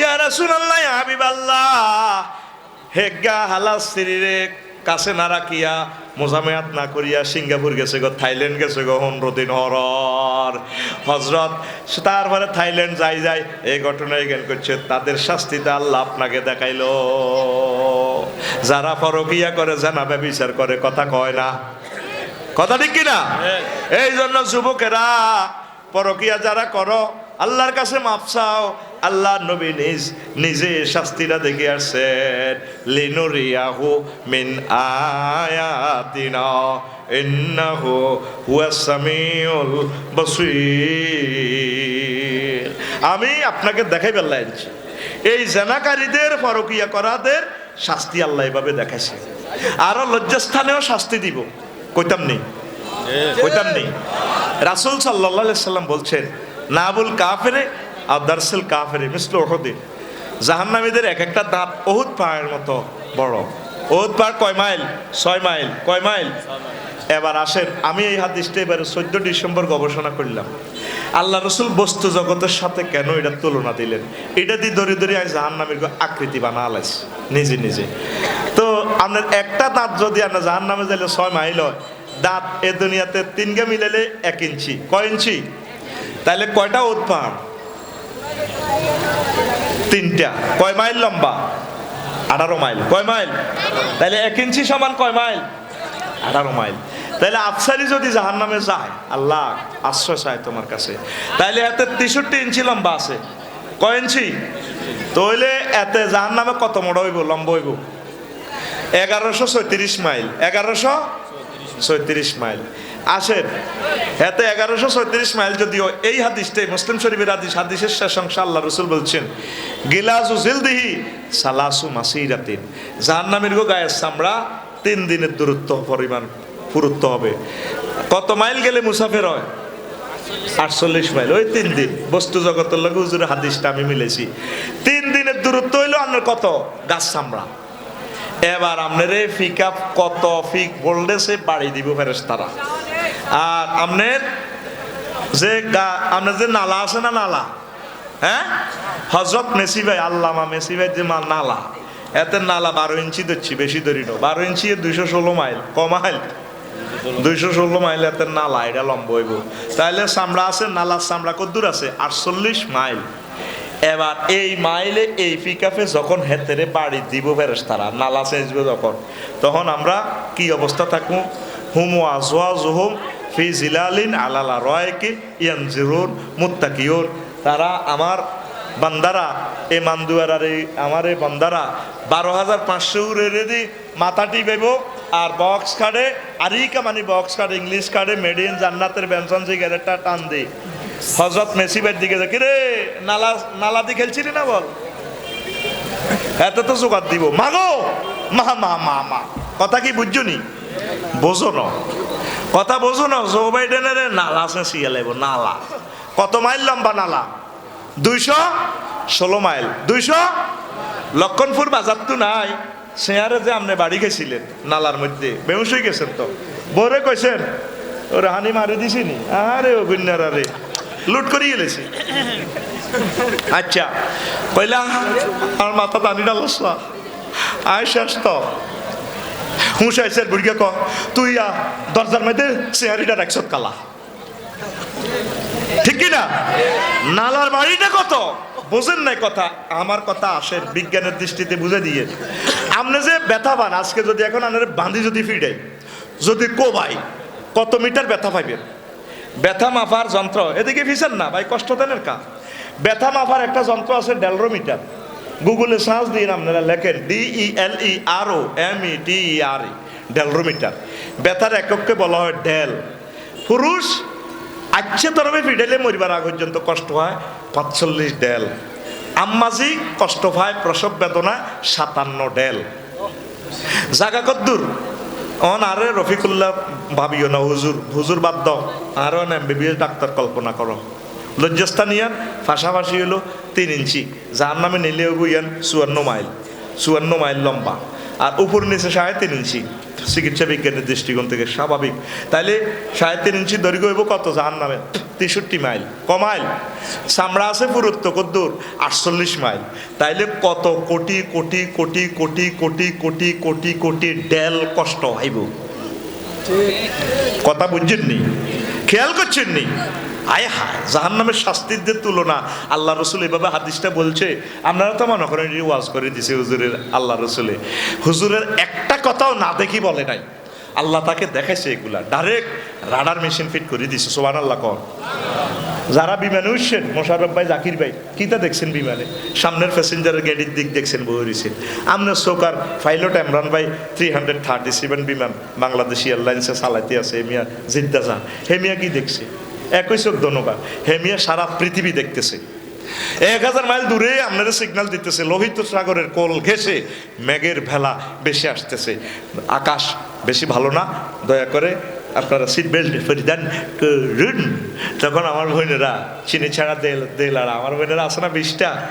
ইয়া রাসূলুল্লাহ হাবিবাল্লাহ। হেগা হালাল স্ত্রীরে কাছে না রাখিয়া মোজামেয়াত না করিয়া সিঙ্গাপুর গেছে গো থাইল্যান্ড গেছে গো পনেরো দিন হরর হজরত তারপরে থাইল্যান্ড যাই যাই এই ঘটনায় জ্ঞান করছে তাদের শাস্তিতে আল্লাহ আপনাকে দেখাইলো। যারা পরকিয়া করে জানাবে বিচার করে কথা কয় না। কথা ঠিক কিনা? এই জন্য যুবকেরা পরকিয়া যারা করো আল্লাহর কাছে মাপ চাও আল্লাহ নবী নিজ নিজে শাস্তিটা দেখে আসছেন। লিনুরিয়াহু মিন আয়াতিনা ইন্নাহু হুয়াস সামিউল বসীর। আমি আপনাকে দেখাই বেলাইছি এই জেনাকারীদের পরকিয়া করাদের শাস্তি আল্লাহ এভাবে দেখাইছে। আরও লজ্জাস্থানেও শাস্তি দিব। কইতাম নেই। কইতাম নেই। রাসুল সাল্লাহ সাল্লাম বলছেন নাবুল কাফেরে আর দারসেল কাফেরে, মিসল ওহদে জাহান্নামীদের এক একটা দাঁত বহুত পাহাড়ের মতো বড়। ওহুদ পাহাড় কয় মাইল? ছয় মাইল। কয় মাইল? এবার আসেন, আমি এই হাদিসটা এবারে চোদ্দ ডিসেম্বর গবেষণা করলাম। আল্লাহ রসুল বস্তু জগতের সাথে কেন এটা তুলনা দিলেন? এটা দিয়ে ধরে ধরে আমি জাহান্নামীর আকৃতি বানা নিজে নিজে। তো আপনার একটা দাঁত যদি আপনার জাহান্নামে যাইলে ছয় মাইল হয়, দাঁত এ দুনিয়াতে তিনগে মিলালে এক ইঞ্চি। কয় ইঞ্চি? তাহলে কয়টা পাহাড়? তিনটা। কয় মাইল লম্বা? আঠারো মাইল। কয় মাইল? তাহলে এক ইঞ্চি সমান কয় মাইল? আঠারো মাইল। তাহলে আফসারি যদি জাহান নামে যায়, আল্লাহ আশ্রয় চায় তোমার কাছে। তাহলে এতে তেষট্টি ইঞ্চি লম্বা আছে। কয় ইঞ্চি? তাহলে এতে জাহান নামে কত মোড় হইব? লম্বা হইব? এগারোশো ছয়ত্রিশ মাইল। এগারোশো ছয়ত্রিশ মাইল। আসেন, এতে এগারোশো ছয়ত্রিশ মাইল যদিও এই হাদিসটাই মুসলিম শরীফের হাদিস, হাদিসের শেষ অংশ আল্লাহ রসুল বলছেন গিলাসু জিলদিহি সালাসু মাসিরাতিন। জাহান্নামের গো গায়ের চামড়া তিন দিনের দূরত্ব পরিমাণ পুরুত্ব হবে। কত মাইল গেলে মুসাফের হয়? আটচল্লিশ মাইল, ওই তিন দিন। বস্তু জগতের লগে হুজুরের হাদিসটা আমি মিলেছি। তিন দিনের দূরত্ব হইল আপনার কত? গাছ চামড়া। এবার আপনার ফিক আপ কত ফিক সে বাড়ি দিব ফেরেস তারা আর আপনার যে আপনার যে নালা আছে না নালা? হ্যাঁ? হজরত মেসি ভাই, আল্লামা মেসি ভাই যে মা- নালা, এতে নালা বারো ইঞ্চি ধরছি, বেশি ধরি না। বারো ইঞ্চি দুইশো ষোলো মাইল ক মাইল? দুইশো ষোলো মাইল এতে নালা, এটা লম্ব হইব। তাহলে চামড়া আছে, নালার চামড়া কদ্দূর আছে? আটচল্লিশ মাইল। এবার এই মাইলে এই পিকআপে যখন হেতেরে বাড়ি দিব ফেরেস তারা নালা চেঁচবে যখন, তখন আমরা কি অবস্থা থাকব? হুমু আজওয়া জুহুম ফি জিলালিন আলালা রয়কে ইয়ানজিরুন মুত্তাকিউন। তারা আমার বান্দারা, এ মান্দুয়ার আমার এই বান্দারা, বারো হাজার পাঁচশো রেড়ে দি মাথাটি বেব আর বক্স কার্ডে, আরিকা মানে বক্স কার্ড, ইংলিশ কার্ডে, মেড ইন জান্নাতের ব্যঞ্জন সিগারেটটা টান দিই। হজরত মেসিবের দিকে দেখি রে নালা নালা দিয়ে খেলছিলি না বল? এত তো জোগাড় দিব। মাগো! মা মা মা মা। কথা কি বুঝছ নি? বোঝো না। কথা বোঝো না, জো বাইডেনের নালা আছে সিয়া লাগবো নালা। কত মাইল লম্বা নালা? দুইশো ষোলো মাইল। দুইশো লক্ষণপুর বাজার তো নাই। শেয়ারে যে আপনি বাড়ি গেছিলেন নালার মধ্যে বেউস হয়ে গেছেন তো। বরে কইছেন, ওরে হানি মারি দিছি নি? আরে গুন্নার আরে লুট করিয়ে গেলেছি আচ্ছা কইলা, আমার মাথা টানি ডালস না আয় শেষ তো হুঁসাইছেন বুড়িকে ক, তুই দরজার মধ্যে চেহারিটা রাখছত কালা। ঠিক না? নালার বাড়িটা কত? বোঝেন নাই কথা। আমার কথা আসেন বিজ্ঞানের দৃষ্টিতে বুঝে দিয়ে। আপনি যে ব্যথা পান, আজকে যদি এখন আপনার বাঁধি যদি ফিডে, যদি কোবাই কত মিটার ব্যথা পাইবেন? ব্যথা মাপার যন্ত্র। এদিকে ফিসেন না, ভাই, কষ্ট দেন কা ব্যথা মাপার একটা যন্ত্র আছে ডেলরোমিটার। গুগলে সার্চ দিয়ে আপনারা লেখেন D E L E R O M ই টি ই আর ই ডেলরোমিটার। ব্যথার একককে বলা হয় ডেল। পুরুষ আচ্ছে তরফে ফিডেলে মরিবার আগ পর্যন্ত কষ্ট হয় পাঁচচল্লিশ ডেল। আম্মাজি কষ্ট পায় প্রসব বেদনা সাতান্ন ডেল। জাগা কদ্দুর অন আরে রফিকুল্লাহ ভাবিও না, হুজুর হুজুর বাদ দাও। আর অন এমবিবিএস ডাক্তার কল্পনা করো। লজ্জাস্থান ইয়ান পাশাপাশি হলো তিন ইঞ্চি। যার নামে নিলে হইব ইয়ান চুয়ান্ন মাইল। চুয়ান্ন মাইল লম্বা। আর উপর নিচে সাড়ে তিন ইঞ্চি। চিকিৎসা বিজ্ঞানের দৃষ্টিকোণ থেকে স্বাভাবিক। তাইলে সাড়ে তিন ইঞ্চি দৈর্ঘ্য হইব কত? জাহান নামে তেষট্টি মাইল। ক মাইল চামড়া আছে পুরুত্ব কদ্দূর আটচল্লিশ মাইল। তাইলে কত? কোটি কোটি কোটি কোটি কোটি কোটি কোটি কোটি ডেল কষ্ট হইব। কথা বুঝছেন নি খেয়াল করছেন নি আয় হায় জাহান নামের শাস্তির যে তুলনা, আল্লাহ রসুল এভাবে হাদিসটা বলছে, আপনারা তো মনে করেন ওয়াজ করে দিছে হুজুরের, আল্লাহ রসুলে। হুজুরের একটা কথাও না দেখি বলে নাই। আল্লাহ তাকে দেখাইছে এগুলা ডাইরেক্ট রাডার মেশিন ফিট করে দিছে সোবান আল্লাহ কন। যারা বিমানে উঠছেন মোশারফ ভাই, জাকির ভাই, কিতা দেখছেন বিমানে? সামনের প্যাসেঞ্জারের গাড়ির দিক দেখছেন বহরিছেন আপনার সোকার পাইলট ইমরান ভাই থ্রি হান্ড্রেড থার্টি সেভেন বিমান বাংলাদেশি এয়ারলাইন্সে চালাইতে আছে হেমিয়া জিদ্দা হেমিয়া কি দেখছে? একই চোখ ধনুকা। হেমিয়া সারা পৃথিবী দেখতেছে। এক হাজার মাইল দূরে আপনাদের সিগন্যাল দিতেছে, লোহিত সাগরের কোল ঘেসে মেঘের ভেলা বেশি আসতেছে। আকাশ বেশি ভালো না, দয়া করে আপনারা সিট বেল্ট পরিধান করুন তখন আমার বোনেরা, চিনি ছাড়া দেল দেল আর আমার বোনেরা আছে না বিশটা।